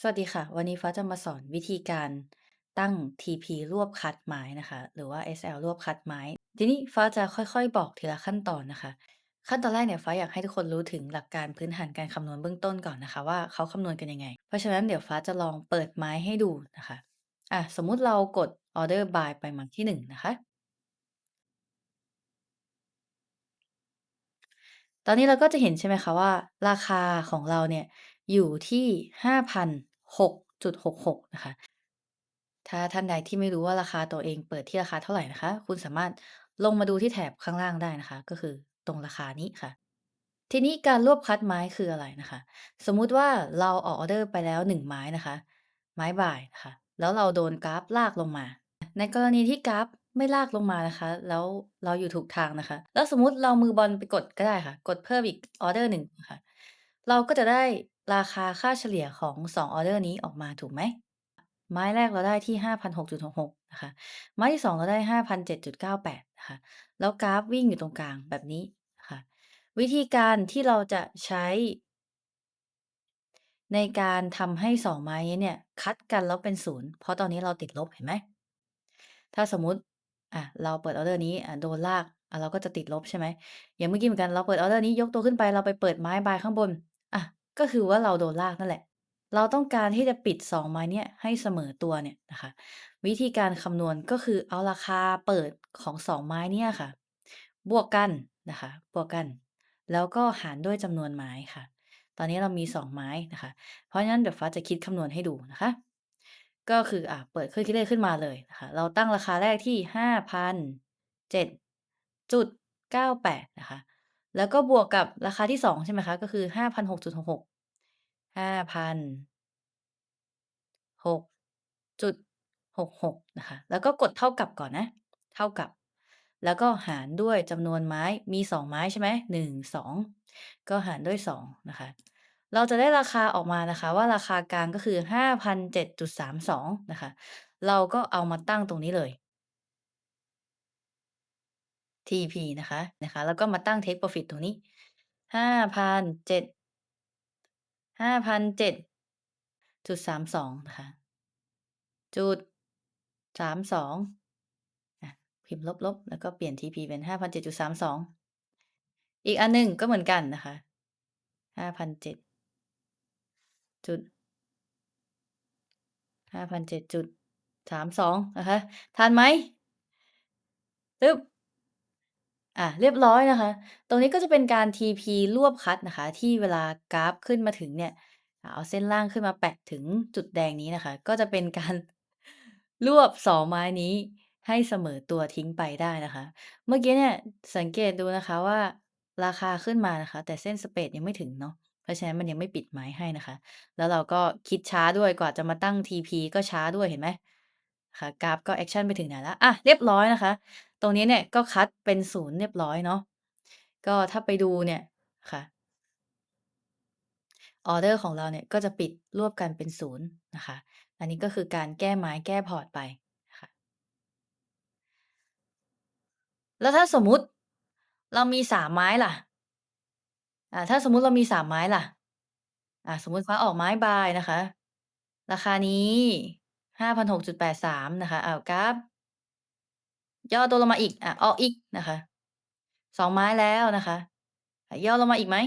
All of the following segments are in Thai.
สวัสดีค่ะ วันนี้ฟ้าจะมาสอนวิธีการตั้ง TP รวบคัดไม้นะคะ หรือว่า SL รวบคัดไม้ ทีนี้ฟ้าจะค่อยๆ บอกทีละขั้นตอนนะคะ ขั้นตอนแรกเนี่ยฟ้าอยากให้ทุกคนรู้ถึงหลักการพื้นฐานการคำนวณเบื้องต้นก่อนนะคะว่าเขาคำนวณกันยังไง เพราะฉะนั้นเดี๋ยวฟ้าจะลองเปิดไม้ให้ดูนะคะอะสมมุติเรากดออร์เดอร์ Buy ไปไม้ที่1นะคะ ตอนนี้เราก็จะเห็นใช่ไหมคะว่า ราคาของเราเนี่ยอยู่ที่5,006.66นะคะ ถ้าท่านใดที่ไม่รู้ว่าราคาตัวเองเปิดที่ราคาเท่าไหร่นะคะ คุณสามารถลงมาดูที่แถบข้างล่างได้นะคะ ก็คือตรงราคานี้ค่ะ ทีนี้การรวบคัดไม้คืออะไรนะคะ สมมุติว่าเราออกออเดอร์ไปแล้ว1ไม้นะคะ ไม้บ่ายค่ะแล้วเราโดนกราฟลากลงมา ในกรณีที่กราฟไม่ลากลงมานะคะ แล้วเราอยู่ถูกทางนะคะ แล้วสมมุติเรามือบอลไปกดก็ได้ค่ะ กดเพิ่มอีกออเดอร์1ค่ะ เราก็จะได้ ราคาค่าเฉลี่ยของ 2 ออร์เดอร์นี้ออกมาถูกไหม?ไม้แรกเราได้ที่ 5,006.66 นะคะ ไม้ที่ 2 เราได้ 5,007.98 นะคะ แล้วกราฟวิ่งอยู่ตรงกลางแบบนี้ค่ะวิธีการที่เราจะใช้ ในการทำให้ 2 ไม้นี้เนี่ย คัดกันแล้วเป็น0เพราะตอนนี้เราติดลบเห็นไหม?ถ้าสมมติอะเราเปิดออเดอร์นี้อ่าโดนลากอ่าเราก็จะติดลบใช่ไหม?อย่างเมื่อกี้เหมือนกันเราเปิดออเดอร์นี้ยกตัวขึ้นไปเราไปเปิดไม้ Buy ข้างบน ก็คือว่าเราโดนลากนั่นแหละ เราต้องการที่จะปิด 2 ไม้เนี้ยให้เสมอตัวเนี่ยนะคะ วิธีการคำนวณก็คือเอาราคาเปิดของ 2 ไม้เนี่ยค่ะ บวกกันนะคะ บวกกัน แล้วก็หารด้วยจำนวนไม้ค่ะ ตอนนี้เรามี 2 ไม้นะคะ เพราะฉะนั้นเดี๋ยวฟ้าจะคิดคำนวณให้ดูนะคะ ก็คืออ่าเปิดเครื่องคิดเลขขึ้นมาเลยนะคะ เราตั้งราคาแรกที่ 5,007.98นะคะ แล้วก็บวกกับราคาที่ 2 ใช่ไหมคะ ก็คือ 5,006.66 5,000 6.66 นะคะ แล้วก็กดเท่ากับก่อนนะ เท่ากับ แล้วก็หารด้วยจำนวนไม้มี 2 ไม้ใช่ไหม?1 2ก็หารด้วย 2 นะคะ เราจะได้ราคาออกมานะคะ ว่าราคากลางก็คือ 5,007.32 นะคะ เราก็เอามาตั้งตรงนี้เลย TP นะคะ นะคะ แล้วก็มาตั้ง Take Profit ตรงนี้5,007 5,007.32 นะคะ จุด 32อะพิมพ์ลบๆ แล้วก็เปลี่ยน TP เป็น5,007.32 อีกอันหนึ่งก็เหมือนกันนะคะ5,007จุด5,007.32 นะคะทันไหม?ตึ๊บ อ่าเรียบร้อยนะคะ ตรงนี้ก็จะเป็นการ TP รวบคัดนะคะ ที่เวลากราฟขึ้นมาถึงเนี่ย เอาเส้นล่างขึ้นมาแปะถึงจุดแดงนี้นะคะ ก็จะเป็นการ รวบ2ไม้นี้ให้เสมอตัวทิ้งไปได้นะคะ เมื่อกี้เนี่ยสังเกตดูนะคะว่าราคาขึ้นมานะคะ แต่เส้น Spread ยังไม่ถึงเนาะเพราะฉะนั้นมันยังไม่ปิดไม้ให้นะคะ แล้วเราก็คิดช้าด้วยกว่าจะมาตั้ง TP ก็ช้าด้วยเห็นไหม?ค่ะกราฟก็แอกชันไปถึงไหนแล้วอะเรียบร้อยนะคะ ตรงนี้เนี่ยก็คัดเป็น 0 เรียบร้อยเนาะ ก็ถ้าไปดูเนี่ยค่ะ ออร์เดอร์ของเราเนี่ยก็จะปิดรวบกันเป็น 0 นะคะ อันนี้ก็คือการแก้ไม้แก้พอร์ตไปค่ะ แล้วถ้าสมมุติเรามี 3 ไม้ล่ะ?อ่า ถ้าสมมุติเรามี 3 ไม้ล่ะ?อ่า สมมุติฟ้าออกไม้ Buy นะคะ ราคานี้5,006.83 นะคะ อ้าว กราฟ ย่อตัวลงมาอีก อะ ออกอีก นะคะ2ไม้แล้วนะคะ ย่อลงมาอีกไหม?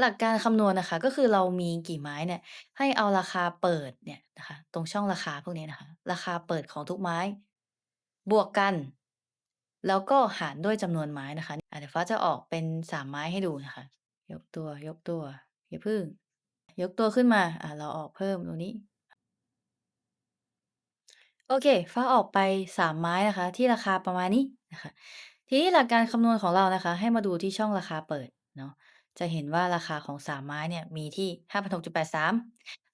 หลักการคำนวณนะคะ ก็คือเรามีกี่ไม้เนี่ย ให้เอาราคาเปิดเนี่ยนะคะ ตรงช่องราคาพวกนี้นะคะ ราคาเปิดของทุกไม้ บวกกัน แล้วก็หารด้วยจำนวนไม้นะคะอ่าเดี๋ยวฟ้าจะออกเป็น3ไม้ให้ดูนะคะ ยกตัวๆอย่าพึ่ง ยกตัวขึ้นมา อ่าเราออกเพิ่มตรงนี้ โอเค ฟ้าออกไป 3 ไม้นะคะ ที่ราคาประมาณนี้นะคะ ทีนี้หลักการคำนวณของเรานะคะ ให้มาดูที่ช่องราคาเปิดเนาะ จะเห็นว่าราคาของ 3 ไม้เนี่ยมีที่ 5,683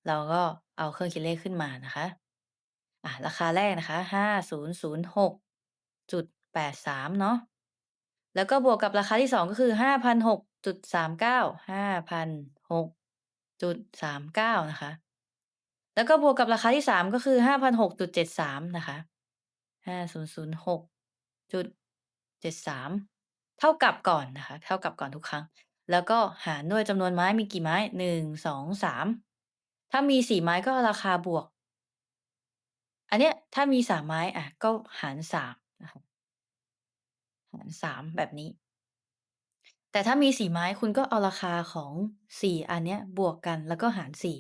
เราก็เอาเครื่องคิดเลขขึ้นมานะคะอะราคาแรกนะคะ 5,006.83 เนาะ แล้วก็บวกกับราคาที่ 2 ก็คือ 5,006.39 5,006.39 นะคะ แล้วก็บวกกับราคาที่3ก็คือ5,006.73นะคะ5,006.73เจ็ดสามเท่ากับก่อนนะคะ เท่ากับก่อนทุกครั้ง แล้วก็หารด้วยจำนวนไม้มีกี่ไม้?1 2 3ถ้ามี4ไม้ก็ราคาบวก อันเนี้ยถ้ามี3ไม้อะก็หาร3นะคะหาร3แบบนี้ แต่ถ้ามี 4 ไม้ คุณก็เอาราคาของ 4 อันเนี้ยบวกกันแล้วก็หาร 4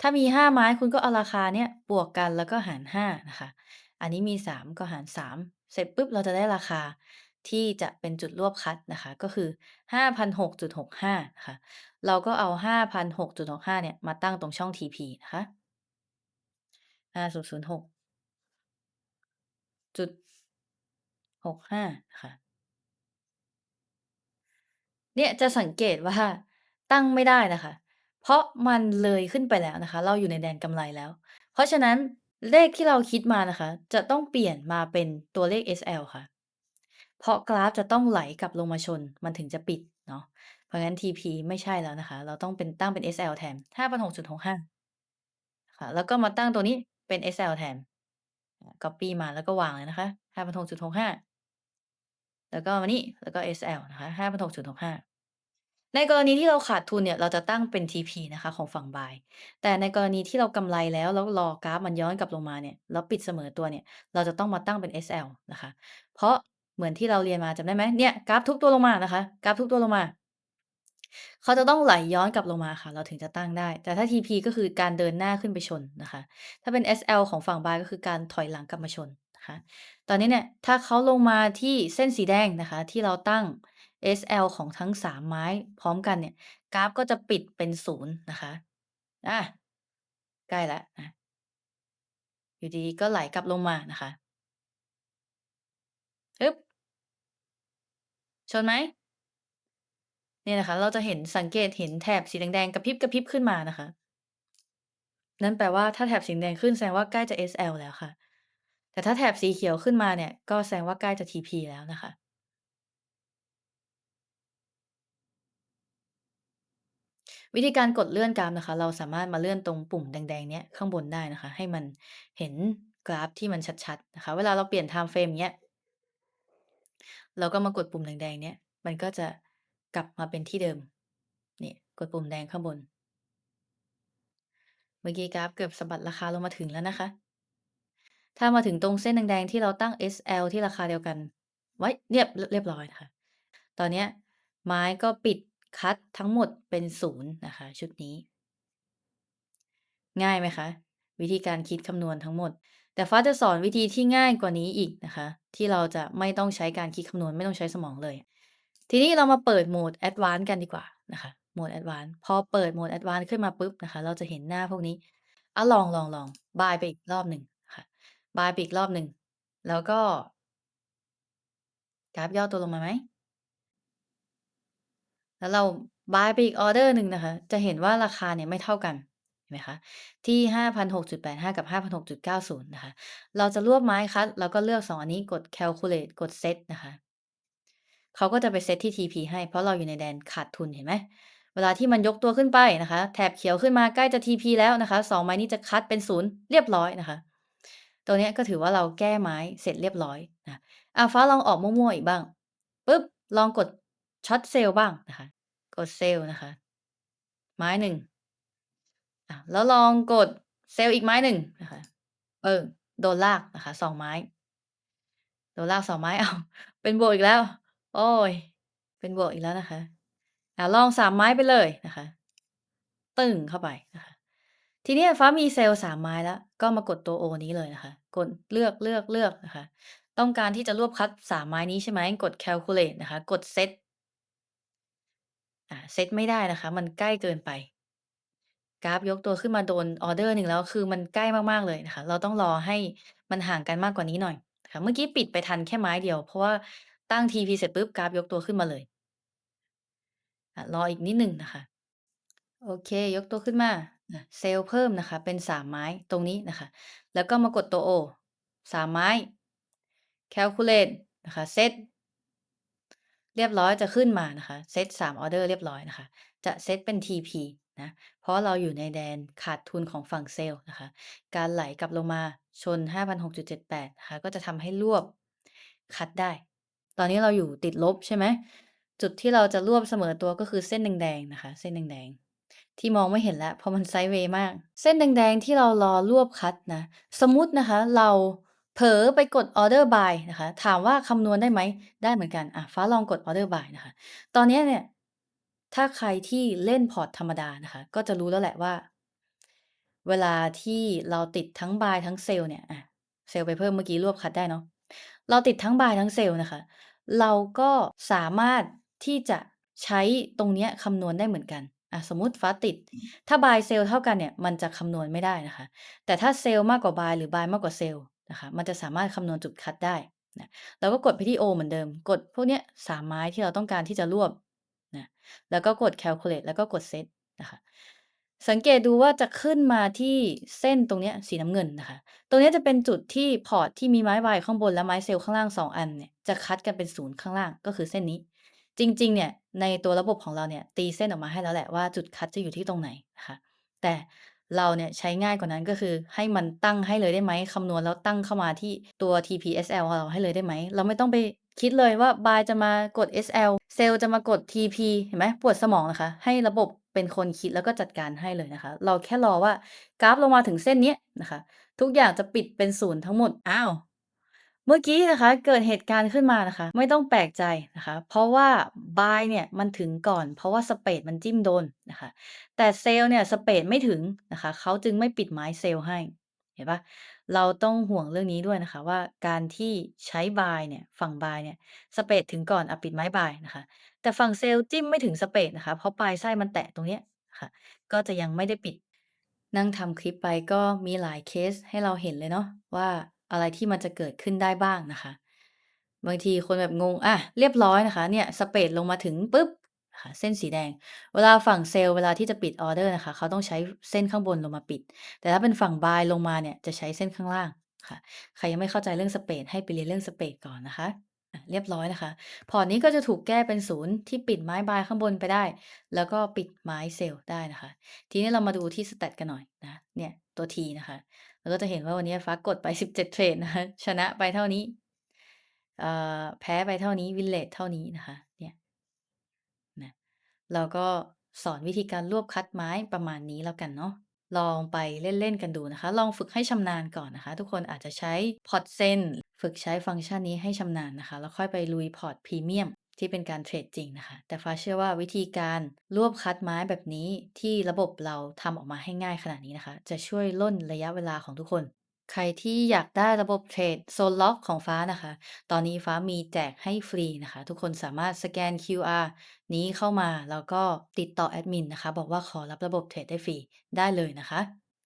ถ้ามี 5 ไม้ คุณก็เอาราคาเนี้ยบวกกันแล้วก็หาร 5 นะคะ อันนี้มี 3 ก็หาร 3 เสร็จปุ๊บ เราจะได้ราคาที่จะเป็นจุดรวบคัดนะคะ ก็คือ 5,006.65นะคะ เราก็เอา 5,006.65เนี่ยมาตั้งตรงช่อง TP นะคะ 5006จุด65ค่ะ เนี่ยจะสังเกตว่า ตั้งไม่ได้นะคะ เพราะมันเลยขึ้นไปแล้วนะคะ เราอยู่ในแดนกำไรแล้ว เพราะฉะนั้นเลขที่เราคิดมานะคะ จะต้องเปลี่ยนมาเป็นตัวเลข SL ค่ะ เพราะกราฟจะต้องไหลกลับลงมาชน มันถึงจะปิดเนาะ เพราะงั้น TP ไม่ใช่แล้วนะคะ เราต้องเป็นตั้งเป็น SL แทน5,665 ค่ะ แล้วก็มาตั้งตัวนี้เป็น SL แทน Copy มาแล้วก็วางเลยนะคะ5,665 แล้วก็มานี่ แล้วก็ SL นะคะ5,006.65ในกรณีที่เราขาดทุนเนี่ยเราจะตั้งเป็น TP นะคะของฝั่ง Buy แต่ในกรณีที่เรากำไรแล้วแล้วรอกราฟมันย้อนกลับลงมาเนี่ยแล้วปิดเสมอตัวเนี่ย เราจะต้องมาตั้งเป็น SL นะคะ เพราะเหมือนที่เราเรียนมาจำได้ไหม?เนี่ยกราฟทุบตัวลงมานะคะกราฟทุบตัวลงมาเขาจะต้องไหลย้อนกลับลงมาค่ะ เราถึงจะตั้งได้ แต่ถ้า TP ก็คือการเดินหน้าขึ้นไปชนนะคะ ถ้าเป็น SL ของฝั่ง Buy ก็คือการถอยหลังกลับมาชน นะคะ ตอนนี้เนี่ยถ้าเขาลงมาที่เส้นสีแดงนะคะ ที่เราตั้ง SL ของทั้ง 3 ไม้พร้อมกันเนี่ย กราฟก็จะปิดเป็น0นะคะอาใกล้แล้วอาอยู่ดีก็ไหลกลับลงมานะคะฮึบชนไหม?เนี่ยนะคะ เราจะเห็นสังเกตเห็นแถบสีแดงๆกระพริบๆขึ้นมานะคะ นั่นแปลว่าถ้าแถบสีแดงขึ้นแสดงว่าใกล้จะ SL แล้วค่ะ แต่ถ้าแถบสีเขียวขึ้นมาเนี่ย ก็แสดงว่าใกล้จะ TP แล้วนะคะ วิธีการกดเลื่อนกราฟนะคะ เราสามารถมาเลื่อนตรงปุ่มแดง ๆ เนี้ยข้างบนได้นะคะ ให้มันเห็นกราฟที่มันชัด ๆ นะคะ เวลาเราเปลี่ยนไทม์เฟรมเงี้ย เราก็มากดปุ่มแดง ๆ เนี้ย มันก็จะกลับมาเป็นที่เดิม นี่ กดปุ่มแดงข้างบน เมื่อกี้กราฟเกือบสะบัดราคาลงมาถึงแล้วนะคะ ถ้ามาถึงตรงเส้นแดง ๆ ที่เราตั้ง SL ที่ราคาเดียวกัน ไว้ เรียบ เรียบร้อยค่ะตอนเนี้ยไม้ก็ปิดคัดทั้งหมดเป็น0นย์นะคะชุดนี้ ง่ายไหมคะ?วิธีการคิดคำนวณทั้งหมด แต่ฟ้าจะสอนวิธีที่ง่ายกว่านี้อีกนะคะ ที่เราจะไม่ต้องใช้การคิดคำนวณไม่ต้องใช้สมองเลย ทีนี้เรามาเปิดโหมด Advanced กันดีกว่านะคะโหมด Advanced พอเปิดโหมด Advanced ขึ้นมาปุ๊บนะคะ เราจะเห็นหน้าพวกนี้อาลองๆๆ Buy ไปอีกรอบหนึ่ง ค่ะ Buy ไปอีกรอบหนึ่ง แล้วก็ กราฟย่อตัวลงมาไหม?แล้วเรา Buy ไปอีกออเดอร์หนึ่งนะคะ จะเห็นว่าราคาเนี่ยไม่เท่ากัน เห็นไหมคะ ที่ 5,006.85 กับ 5,006.90 นะคะ เราจะรวบไม้คัดแล้วก็เลือก2อันนี้กด Calculate กดเซตนะคะ เขาก็จะไปเซตที่ TP ให้ เพราะเราอยู่ในแดนขาดทุนเห็นไหม เวลาที่มันยกตัวขึ้นไปนะคะ แถบเขียวขึ้นมาใกล้จะ TP แล้วนะคะ2ไม้นี้จะคัดเป็น0เรียบร้อยนะคะ ตัวเนี้ยก็ถือว่าเราแก้ไม้เสร็จเรียบร้อยนะอาฟ้าลองออกมั่ว ๆ อีกบ้าง ปุ๊บ ลองกดช็อตเซลล์บ้างนะคะ กดเซลล์นะคะ ไม้หนึ่งอาแล้วลองกดเซลล์อีกไม้หนึ่งนะคะ เออ โดนลากนะคะ2ไม้ โดนลาก2ไม้เอา เป็นบวกอีกแล้ว โอ๊ยเป็นบวกอีกแล้วนะคะอาลอง3ไม้ไปเลยนะคะ ตึ้งเข้าไปนะคะ ทีเนี้ยฟ้ามีเซลล์ 3 ไม้แล้ว ก็มากดตัว O นี้เลยนะคะ กดเลือกๆๆนะคะ ต้องการที่จะรวบคัด 3 ไม้นี้ใช่ไหม กด Calculate นะคะ กดเซตอาเซตไม่ได้นะคะ มันใกล้เกินไป กราฟยกตัวขึ้นมาโดนออเดอร์หนึ่งแล้ว คือมันใกล้มาก ๆ เลยนะคะ เราต้องรอให้มันห่างกันมากกว่านี้หน่อยค่ะเมื่อกี้ปิดไปทันแค่ไม้เดียว เพราะว่าตั้ง TP เสร็จปุ๊บ กราฟยกตัวขึ้นมาเลยอรออีกนิดหนึ่งนะคะ โอเค ยกตัวขึ้นมา เซลล์เพิ่มนะคะ เป็น3ไม้ตรงนี้นะคะ แล้วก็มากดตัว O 3ไม้ Calculate นะคะเซตเรียบร้อยจะขึ้นมานะคะเซต3ออเดอร์เรียบร้อยนะคะ จะเซตเป็น TP นะเพราะเราอยู่ในแดนขาดทุนของฝั่งเซลล์นะคะ การไหลกลับลงมาชน5,006.78นะคะก็จะทำให้รวบคัดได้ ตอนนี้เราอยู่ติดลบใช่ไหมจุดที่เราจะรวบเสมอตัวก็คือเส้นแดงๆนะคะ เส้นแดงๆ ที่มองไม่เห็นแล้วเพราะมันไซด์เวย์มาก เส้นแดงๆที่เรารอรวบคัตนะ สมมตินะคะ เราเผลอไปกด Order by นะคะ ถามว่าคำนวณได้ไหม?ได้เหมือนกัน อะ ฟ้าลองกด Order by นะคะ ตอนนี้เนี่ย ถ้าใครที่เล่นพอร์ตธรรมดานะคะ ก็จะรู้แล้วแหละว่า เวลาที่เราติดทั้ง Buy ทั้งเซลล์เนี่ยอะเซลไปเพิ่มเมื่อกี้รวบคัตได้เนาะ เราติดทั้ง Buy ทั้งเซลล์นะคะ เราก็สามารถที่จะใช้ตรงเนี้ยคำนวณได้เหมือนกัน อะสมมุติฟ้าติด ถ้า Buy เซลล์เท่ากันเนี่ย มันจะคำนวณไม่ได้นะคะ แต่ถ้าเซลล์มากกว่า Buy หรือ Buy มากกว่าเซลล์นะคะ มันจะสามารถคำนวณจุดคัตได้นะเราก็กดไปที่ O เหมือนเดิม กดพวกเนี้ย3ไม้ที่เราต้องการที่จะรวบนะแล้วก็กด Calculate แล้วก็กด Set นะคะ สังเกตดูว่าจะขึ้นมาที่เส้นตรงเนี้ยสีน้ำเงินนะคะ ตรงเนี้ยจะเป็นจุดที่พอร์ตที่มีไม้ Buy ข้างบนและไม้เซลล์ข้างล่าง 2 อันเนี่ยจะคัตกันเป็น0ข้างล่างก็คือเส้นนี้ จริง ๆ เนี่ย ในตัวระบบของเราเนี่ยตีเส้นออกมาให้แล้วแหละว่า จุดคัตจะอยู่ที่ตรงไหนนะคะ แต่เราเนี่ยใช้ง่ายกว่านั้น ก็คือให้มันตั้งให้เลยได้ไหม?คำนวณแล้วตั้งเข้ามาที่ตัว TP/SL ของเราให้เลยได้ไหม?เราไม่ต้องไปคิดเลยว่า Buy จะมากด SL เซลล์จะมากด TP เห็นไหมปวดสมองนะคะ ให้ระบบเป็นคนคิดแล้วก็จัดการให้เลยนะคะ เราแค่รอว่ากราฟลงมาถึงเส้นเนี้ยนะคะ ทุกอย่างจะปิดเป็น0ทั้งหมด อ้าว เมื่อกี้นะคะเกิดเหตุการณ์ขึ้นมานะคะ ไม่ต้องแปลกใจนะคะ เพราะว่า Buy เนี่ยมันถึงก่อน เพราะว่าสเปดมันจิ้มโดนนะคะ แต่เซลเนี่ยสเปดไม่ถึงนะคะ เขาจึงไม่ปิดไม้เซลให้ เห็นปล่า?เราต้องห่วงเรื่องนี้ด้วยนะคะว่า การที่ใช้ Buy เนี่ย ฝั่ง Buy เนี่ยสเปดถึงก่อนอะปิดไม้ Buy นะคะ แต่ฝั่งเซลจิ้มไม่ถึงสเปดนะคะ เพราะปลายไส้มันแตะตรงเนี้ยค่ะ ก็จะยังไม่ได้ปิด นั่งทำคลิปไปก็มีหลายเคสให้เราเห็นเลยเนาะว่า อะไรที่มันจะเกิดขึ้นได้บ้างนะคะ บางทีคนแบบงง อะ เรียบร้อยนะคะ เนี่ย สเปดลงมาถึงปุ๊บค่ะเส้นสีแดง เวลาฝั่งเซลล์เวลาที่จะปิดออเดอร์นะคะ เขาต้องใช้เส้นข้างบนลงมาปิด แต่ถ้าเป็นฝั่ง Buy ลงมาเนี่ย จะใช้เส้นข้างล่างค่ะ ใครยังไม่เข้าใจเรื่องสเปดให้ไปเรียนเรื่องสเปดก่อนนะคะอะเรียบร้อยนะคะ พอร์ตนี้ก็จะถูกแก้เป็น0ที่ปิดไม้ Buy ข้างบนไปได้ แล้วก็ปิดไม้เซลล์ได้นะคะ ทีนี้เรามาดูที่ Stat กันหน่อยนะ เนี่ย ตัว T นะคะ ก็จะเห็นว่าวันนี้ฟ้ากดไป 17 เทรดนะคะชนะไปเท่านี้อ่อแพ้ไปเท่านี้ Win Rate เท่านี้นะคะเนี่ยนะเราก็สอนวิธีการรวบคัตไม้ประมาณนี้แล้วกันเนาะลองไปเล่น ๆ กันดูนะคะ ลองฝึกให้ชำนาญก่อนนะคะ ทุกคนอาจจะใช้พอร์ตเซนฝึกใช้ฟังก์ชันนี้ให้ชำนาญนะคะ แล้วค่อยไปลุยพอร์ตพรีเมียม ที่เป็นการเทรดจริงนะคะ แต่ฟ้าเชื่อว่าวิธีการรวบคัตไม้แบบนี้ที่ระบบเราทำออกมาให้ง่ายขนาดนี้นะคะ จะช่วยร่นระยะเวลาของทุกคน ใครที่อยากได้ระบบเทรดโซนล็อกของฟ้านะคะ ตอนนี้ฟ้ามีแจกให้ฟรีนะคะ ทุกคนสามารถสแกน QR นี้เข้ามาแล้วก็ติดต่อแอดมินนะคะ บอกว่าขอรับระบบเทรดได้ฟรีได้เลยนะคะ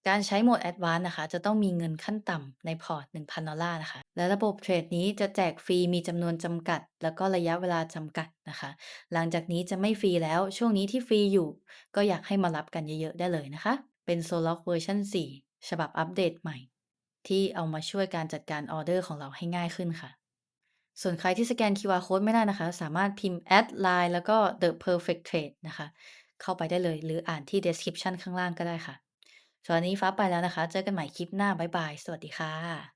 การใช้โหมด Advanced นะคะ จะต้องมีเงินขั้นต่ำในพอร์ต $1,000 นะคะ และระบบเทรดนี้จะแจกฟรีมีจำนวนจำกัด แล้วก็ระยะเวลาจำกัดนะคะ หลังจากนี้จะไม่ฟรีแล้วช่วงนี้ที่ฟรีอยู่ ก็อยากให้มารับกันเยอะๆได้เลยนะคะ เป็นโซล็อกเวอร์ชัน4 ฉบับอัปเดตใหม่ ที่เอามาช่วยการจัดการออเดอร์ของเราให้ง่ายขึ้นค่ะ ส่วนใครที่สแกน QR โคดไม่ได้นะคะ สามารถพิมพ์ add @LINE แล้วก็ The Perfect Trade นะคะ เข้าไปได้เลย หรืออ่านที่ description ข้างล่างก็ได้ค่ะ ส่วนวันนี้ฟ้าไปแล้วนะคะ เจอกันใหม่คลิปหน้า บ๊ายบาย สวัสดีค่ะ